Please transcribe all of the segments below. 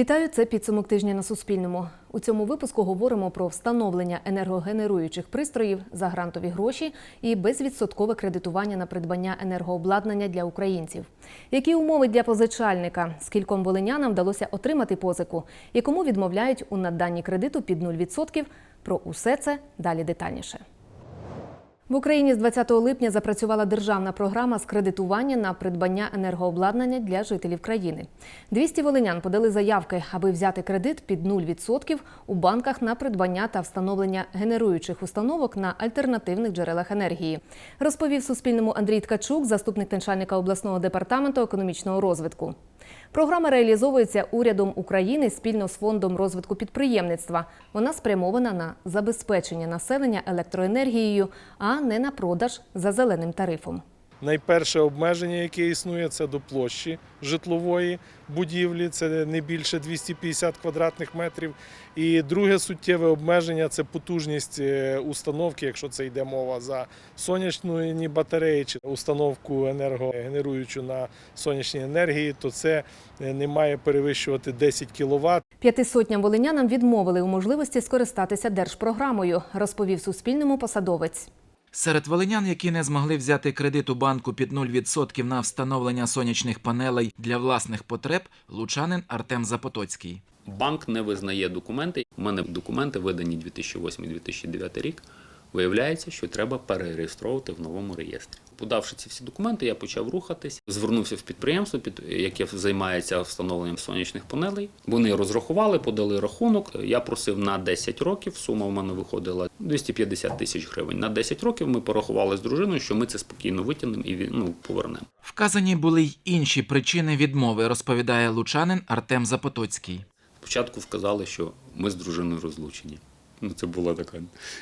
Вітаю, це підсумок тижня на Суспільному. У цьому випуску говоримо про встановлення енергогенеруючих пристроїв за грантові гроші і безвідсоткове кредитування на придбання енергообладнання для українців. Які умови для позичальника? Скільком волинянам вдалося отримати позику? І кому відмовляють у наданні кредиту під 0%? Про усе це далі детальніше. В Україні з 20 липня запрацювала державна програма з кредитування на придбання енергообладнання для жителів країни. 200 волинян подали заявки, аби взяти кредит під 0% у банках на придбання та встановлення генеруючих установок на альтернативних джерелах енергії. Розповів Суспільному Андрій Ткачук, заступник начальника обласного департаменту економічного розвитку. Програма реалізовується урядом України спільно з фондом розвитку підприємництва. Вона спрямована на забезпечення населення електроенергією, а не на продаж за зеленим тарифом. Найперше обмеження, яке існує, це до площі житлової будівлі, це не більше 250 квадратних метрів. І друге суттєве обмеження це потужність е, установки, якщо це йде мова за сонячні батареї чи установку енергогенеруючу на сонячній енергії, то це е, не має перевищувати 10 кВт. П'яти сотням волинянам відмовили у можливості скористатися держпрограмою, розповів Суспільному посадовець. Серед волинян, які не змогли взяти кредит у банку під 0% на встановлення сонячних панелей для власних потреб, лучанин Артем Запотоцький. Банк не визнає документи. У мене документи видані 2008-2009 рік. Виявляється, що треба перереєстровувати в новому реєстрі. Подавши ці всі документи, я почав рухатись. Звернувся в підприємство, під яке займається встановленням сонячних панелей. Вони розрахували, подали рахунок. Я просив на 10 років. Сума в мене виходила 250 тисяч гривень. На 10 років ми порахували з дружиною, що ми це спокійно витягнемо і ну, повернемо. Вказані були й інші причини відмови, розповідає лучанин Артем Запотоцький. Спочатку вказали, що ми з дружиною розлучені. Ну, це була така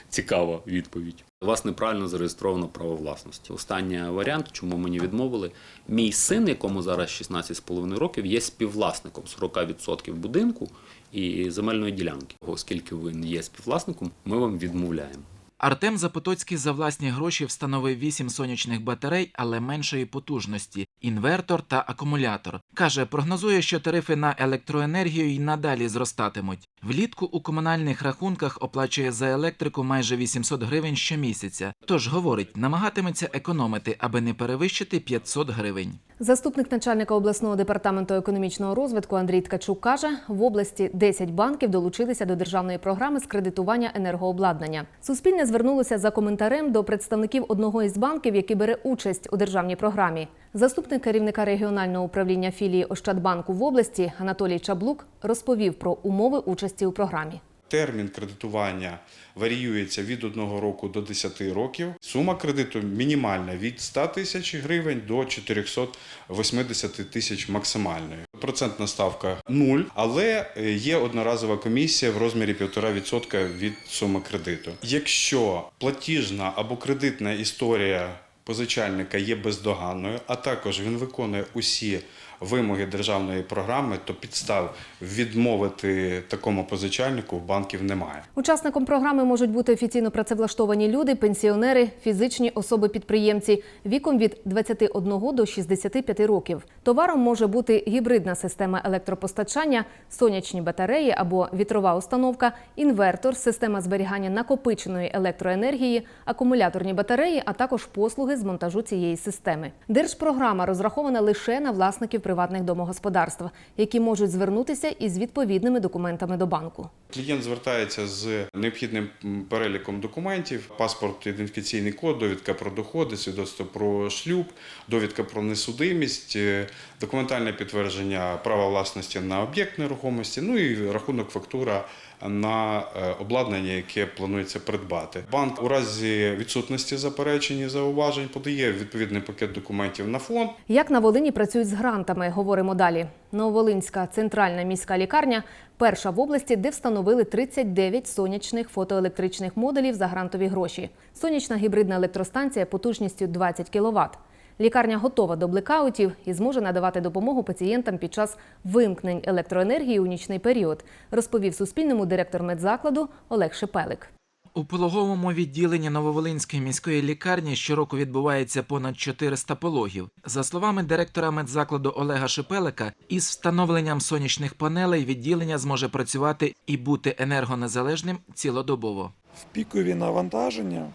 цікава відповідь. У вас неправильно зареєстровано право власності. Останній варіант, чому мені відмовили, мій син, якому зараз 16,5 років, є співвласником 40% будинку і земельної ділянки. Оскільки він є співвласником, ми вам відмовляємо. Артем Запотоцький за власні гроші встановив 8 сонячних батарей, але меншої потужності, інвертор та акумулятор. Каже, прогнозує, що тарифи на електроенергію й надалі зростатимуть. Влітку у комунальних рахунках оплачує за електрику майже 800 гривень щомісяця. Тож говорить, намагатиметься економити, аби не перевищити 500 гривень. Заступник начальника обласного департаменту економічного розвитку Андрій Ткачук каже, в області 10 банків долучилися до державної програми з кредитування енергообладнання. Суспільне звернулося за коментарем до представників одного із банків, який бере участь у державній програмі. Заступник керівника регіонального управління філії Ощадбанку в області Анатолій Чаблук розповів про умови участі у програмі. Термін кредитування варіюється від 1 року до 10 років. Сума кредиту мінімальна від 100 тисяч гривень до 480 тисяч максимальної. Процентна ставка нуль, але є одноразова комісія в розмірі 1,5% від суми кредиту. Якщо платіжна або кредитна історія позичальника є бездоганною, а також він виконує усі вимоги державної програми, то підстав відмовити такому позичальнику в банків немає. Учасником програми можуть бути офіційно працевлаштовані люди, пенсіонери, фізичні особи-підприємці віком від 21 до 65 років. Товаром може бути гібридна система електропостачання, сонячні батареї або вітрова установка, інвертор, система зберігання накопиченої електроенергії, акумуляторні батареї, а також послуги з монтажу цієї системи. Держпрограма розрахована лише на власників приватних домогосподарств, які можуть звернутися із відповідними документами до банку. Клієнт звертається з необхідним переліком документів: паспорт, ідентифікаційний код, довідка про доходи, свідоцтво про шлюб, довідка про несудимість, е, документальне підтвердження права власності на об'єкт нерухомості, ну і рахунок фактура на е, обладнання, яке планується придбати. Банк у разі відсутності заперечень і зауважень подає відповідний пакет документів на фонд. Як на Волині працюють з грантами, говоримо далі. Нововолинська центральна міська лікарня перша в області, де встановили 39 сонячних фотоелектричних модулів за грантові гроші. Сонячна гібридна електростанція потужністю 20 кВт. Лікарня готова до блекаутів і зможе надавати допомогу пацієнтам під час вимкнень електроенергії у нічний період, розповів Суспільному директор медзакладу Олег Шепелик. У пологовому відділенні Нововолинської міської лікарні щороку відбувається понад 400 пологів. За словами директора медзакладу Олега Шепелика, із встановленням сонячних панелей відділення зможе працювати і бути енергонезалежним цілодобово. в пікові навантаження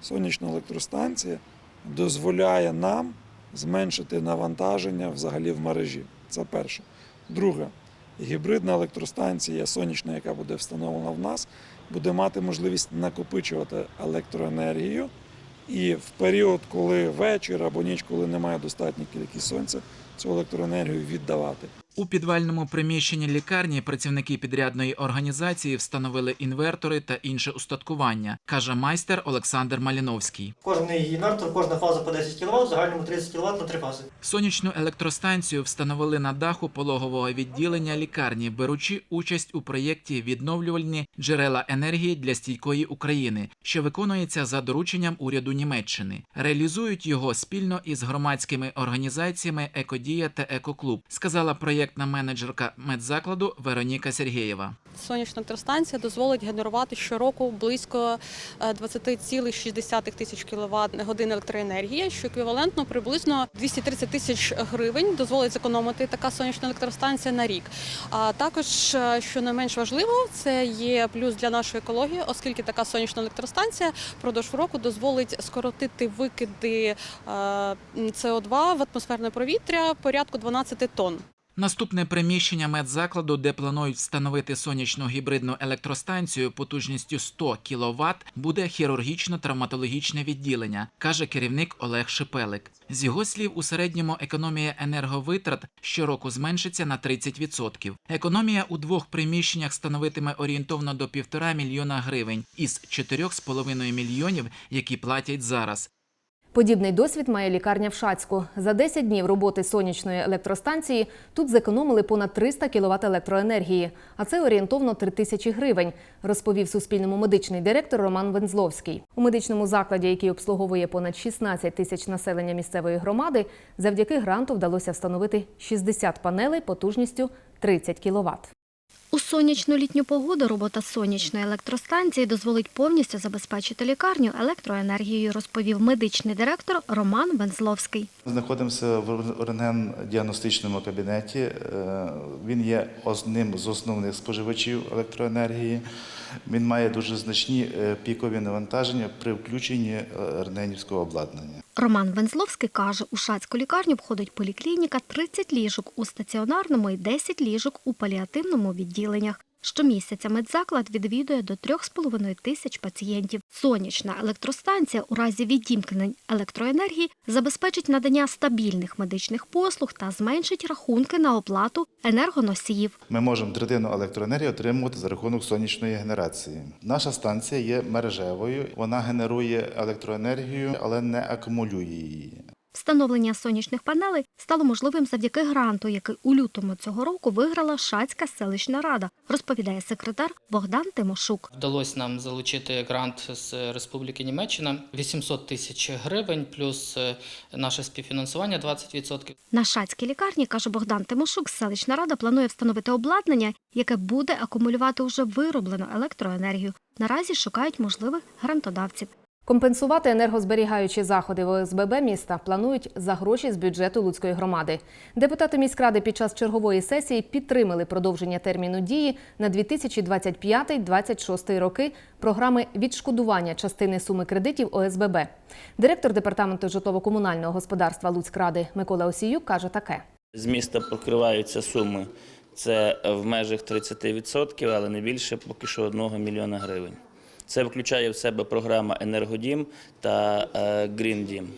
сонячна електростанція дозволяє нам зменшити навантаження взагалі в мережі. Це перше. Друге, гібридна електростанція сонячна, яка буде встановлена в нас, буде мати можливість накопичувати електроенергію. І в період, коли вечір або ніч, коли немає достатньої кількість сонця, цю електроенергію віддавати. У підвальному приміщенні лікарні працівники підрядної організації встановили інвертори та інше устаткування, каже майстер Олександр Маліновський. Кожний інвертор, кожна фаза по 10 кВт, в загальному 30 кВт на три фази. Сонячну електростанцію встановили на даху пологового відділення лікарні, беручи участь у проєкті відновлювальні джерела енергії для стійкої України, що виконується за дорученням уряду Німеччини. Реалізують його спільно із громадськими організаціями Екодія та Екоклуб, сказала проєктна менеджерка медзакладу Вероніка Сергєєва. Сонячна електростанція дозволить генерувати щороку близько е, 20,6 тисяч кВт годин електроенергії, що еквівалентно приблизно 230 тисяч гривень дозволить зекономити така сонячна електростанція на рік. А також, е, що не менш важливо, це є плюс для нашої екології, оскільки така сонячна електростанція впродовж року дозволить скоротити викиди е, СО2 в атмосферне повітря порядку 12 тонн. Наступне приміщення медзакладу, де планують встановити сонячну гібридну електростанцію потужністю 100 кВт, буде хірургічно-травматологічне відділення, каже керівник Олег Шипелик. З його слів, у середньому економія енерговитрат щороку зменшиться на 30%. Економія у двох приміщеннях становитиме орієнтовно до півтора мільйона гривень із 4,5 мільйонів, які платять зараз. Подібний досвід має лікарня в Шацьку. За 10 днів роботи сонячної електростанції тут зекономили понад 300 кВт електроенергії, а це орієнтовно 3 тисячі гривень, розповів Суспільному медичний директор Роман Вензловський. У медичному закладі, який обслуговує понад 16 тисяч населення місцевої громади, завдяки гранту вдалося встановити 60 панелей потужністю 30 кВт. У сонячну літню погоду робота сонячної електростанції дозволить повністю забезпечити лікарню електроенергією, розповів медичний директор Роман Вензловський. Знаходимося в рентген-діагностичному кабінеті. Е, Він є одним з основних споживачів електроенергії. Він має дуже значні е, пікові навантаження при включенні е, рентгенівського обладнання. Роман Вензловський каже, у Шацьку лікарню входить поліклініка, 30 ліжок у стаціонарному і 10 ліжок у паліативному відділеннях. Щомісяця медзаклад відвідує до 3,5 тисяч пацієнтів. Сонячна електростанція у разі відімкнень електроенергії забезпечить надання стабільних медичних послуг та зменшить рахунки на оплату енергоносіїв. Ми можемо третину електроенергії отримувати за рахунок сонячної генерації. Наша станція є мережевою, вона генерує електроенергію, але не акумулює її. Встановлення сонячних панелей стало можливим завдяки гранту, який у лютому цього року виграла Шацька селищна рада, розповідає секретар Богдан Тимошук. Вдалося нам залучити грант з Республіки Німеччина 800 тисяч гривень, плюс е, наше співфінансування 20%. На Шацькій лікарні, каже Богдан Тимошук, селищна рада планує встановити обладнання, яке буде акумулювати уже вироблену електроенергію. Наразі шукають можливих грантодавців. Компенсувати енергозберігаючі заходи в ОСББ міста планують за гроші з бюджету Луцької громади. Депутати міськради під час чергової сесії підтримали продовження терміну дії на 2025-2026 роки програми відшкодування частини суми кредитів ОСББ. Директор департаменту житлово-комунального господарства Луцькради Микола Осіюк каже таке. З міста покриваються суми. Це в межах 30%, але не більше поки що 1 мільйона гривень. Це включає в себе програма Енергодім та е, Гріндім.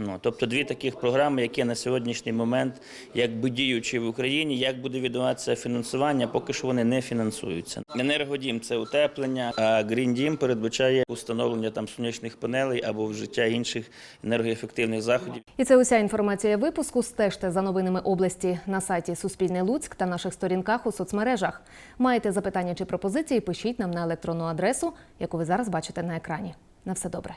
Ну, тобто дві таких програми, які на сьогоднішній момент якби діючі в Україні, як буде відбуватися фінансування, поки що вони не фінансуються. Енергодім це утеплення, а Гріндім передбачає установлення там сонячних панелей або вжиття інших енергоефективних заходів. І це уся інформація випуску. Стежте за новинами області на сайті Суспільне Луцьк та наших сторінках у соцмережах. Маєте запитання чи пропозиції? Пишіть нам на електронну адресу, яку ви зараз бачите на екрані. На все добре.